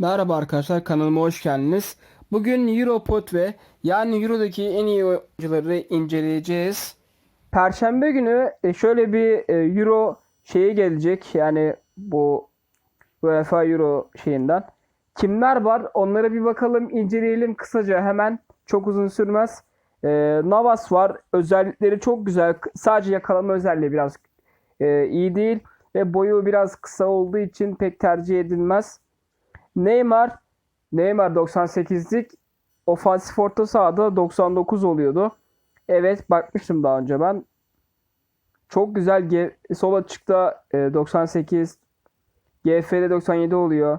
Merhaba arkadaşlar kanalıma hoş geldiniz. Bugün Europod ve yani Euro'daki en iyi oyuncuları inceleyeceğiz. Perşembe günü e, şöyle bir e, Euro şeyi gelecek yani bu UEFA Euro şeyinden. Kimler var onlara bir bakalım inceleyelim kısaca hemen çok uzun sürmez. E, Navas var özellikleri çok güzel sadece yakalama özelliği biraz e, iyi değil ve boyu biraz kısa olduğu için pek tercih edilmez. Neymar Neymar 98'lik ofansif orta sahada 99 oluyordu. Evet bakmıştım daha önce ben. Çok güzel sol açıkta e, 98 GF'de 97 oluyor.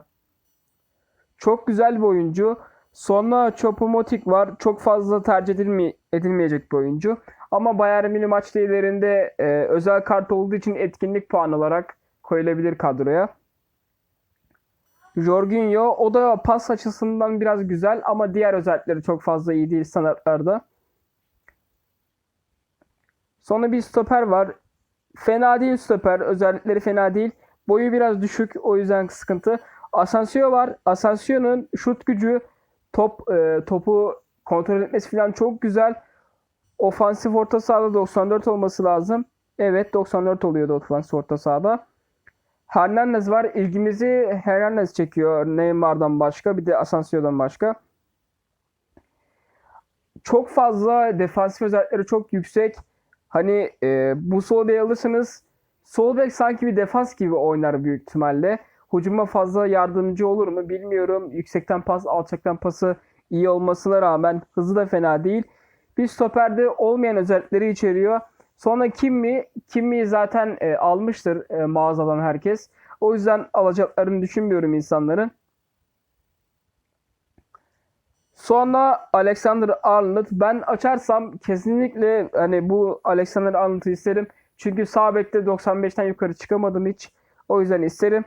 Çok güzel bir oyuncu. Sonra Chopomoting var. Çok fazla tercih edilme, edilmeyecek bir oyuncu. Ama Bayern Münih maçlarında e, özel kart olduğu için etkinlik puan olarak koyulabilir kadroya. Jorginho o da pas açısından biraz güzel ama diğer özellikleri çok fazla iyi değil standartlarda. Sonra bir stoper var. Fena değil stoper. Özellikleri fena değil. Boyu biraz düşük. O yüzden sıkıntı. Asensio var. Asensio'nun şut gücü, top e, topu kontrol etmesi falan çok güzel. Ofansif orta sahada 94 olması lazım. Evet 94 oluyordu ofansif orta sahada. Hernandez var. İlgimizi Hernandez çekiyor. Neymar'dan başka bir de Asensio'dan başka. Çok fazla defansif özellikleri çok yüksek. Hani e, bu sol bek alırsanız sol bek sanki bir defans gibi oynar büyük ihtimalle. Hücuma fazla yardımcı olur mu bilmiyorum. Yüksekten pas, alçaktan pası iyi olmasına rağmen hızı da fena değil. Bir stoperde olmayan özellikleri içeriyor. Sonra Kimmi, Kimmi'yi zaten e, almıştır e, mağazadan herkes. O yüzden alacaklarını düşünmüyorum insanların. Sonra Alexander Arnold. Ben açarsam kesinlikle hani bu Alexander Arnold'u isterim. Çünkü sağ bekte 95'ten yukarı çıkamadım hiç. O yüzden isterim.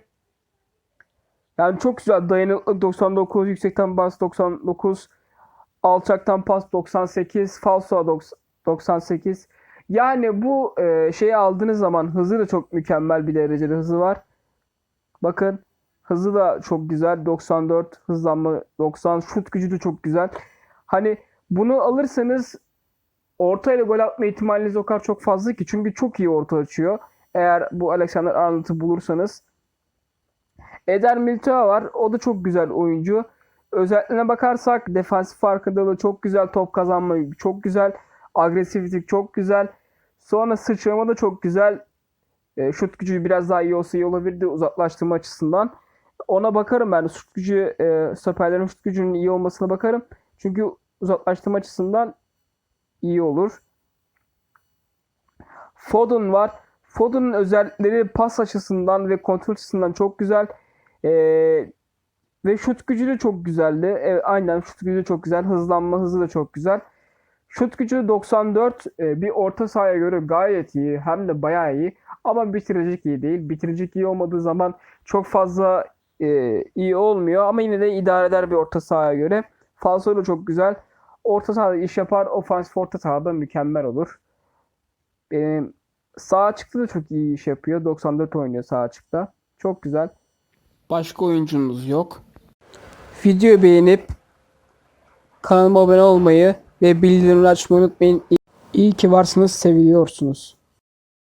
Yani çok güzel dayanıklı 99, yüksekten bas 99, alçaktan pas 98, falso 98. Yani bu e, şeyi aldığınız zaman hızı da çok mükemmel bir derecede hızı var. Bakın hızı da çok güzel. 94 hızlanma 90 şut gücü de çok güzel. Hani bunu alırsanız orta ile gol atma ihtimaliniz o kadar çok fazla ki. Çünkü çok iyi orta açıyor. Eğer bu Alexander Arnold'u bulursanız. Eder Militao var. O da çok güzel oyuncu. Özelliklerine bakarsak defansif farkındalığı çok güzel. Top kazanma çok güzel. Agresiflik çok güzel. Sonra sıçrama da çok güzel. E, şut gücü biraz daha iyi olsa iyi olabilirdi uzaklaştırma açısından. Ona bakarım ben. Şut gücü, e, stoperlerin şut gücünün iyi olmasına bakarım. Çünkü uzaklaştırma açısından iyi olur. Foden var. Foden'ın özellikleri pas açısından ve kontrol açısından çok güzel. E, ve şut gücü de çok güzeldi. Evet, aynen şut gücü de çok güzel. Hızlanma hızı da çok güzel. Şut gücü 94 e, bir orta sahaya göre gayet iyi. Hem de bayağı iyi. Ama bitirecek iyi değil. Bitirecek iyi olmadığı zaman çok fazla e, iyi olmuyor. Ama yine de idare eder bir orta sahaya göre. Falso da çok güzel. Orta sahada iş yapar. Ofansif orta sahada mükemmel olur. Benim sağ açıkta da çok iyi iş yapıyor. 94 oynuyor sağ açıkta. Çok güzel. Başka oyuncumuz yok. Videoyu beğenip kanalıma abone olmayı ve bildirimleri açmayı unutmayın. İyi ki varsınız, seviliyorsunuz.